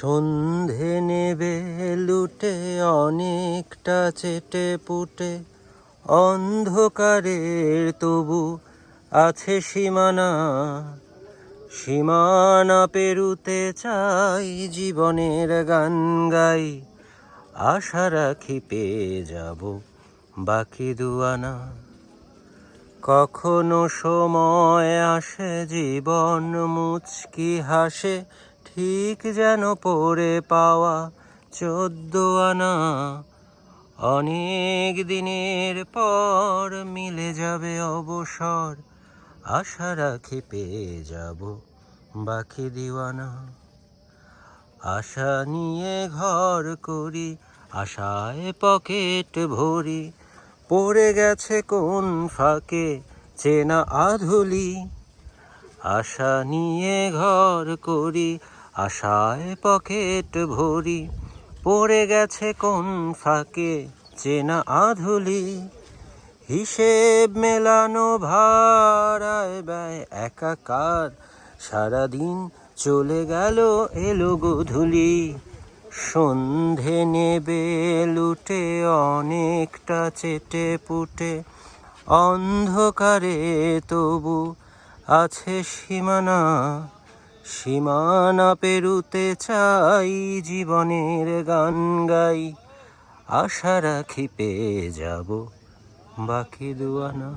সন্ধে নেবে, লুটে অনেকটা চেটে পুটে। অন্ধকারের তবু আছে সীমানা সীমানা পেরুতে চাই জীবনের গান গাই। আশা রাখি পেয়ে যাব বাকি দুয়ানা কখনো সময় আসে, জীবন মুচকি হাসে ঠিক যেন পড়ে পাওয়া চোদ্দ আনা। অনেক দিনের পর মিলে যাবে অবসর, আশা রাখি পেয়ে যাব বাকি দিওয়ানা। আশা নিয়ে ঘর করি, আশায় পকেট ভরি, পড়ে গেছে কোন ফাঁকে চেনা আধুলি। আশা নিয়ে ঘর করি আশায় পকেট ভরি পড়ে গেছে কোন ফাঁকে চেনা আধুলি। হিসেব মেলানো ভাড়ায় ব্যয় একাকার। সারাদিন চলে গেল এলো গোধূলি। সন্ধে নেবে লুটে অনেকটা চেটে পুটে। অন্ধকারে তবু আছে সীমানা। সীমানা পেরুতে চাই জীবনের গান গাই। আশা রাখি পেয়ে যাব বাকি দুয়ানা।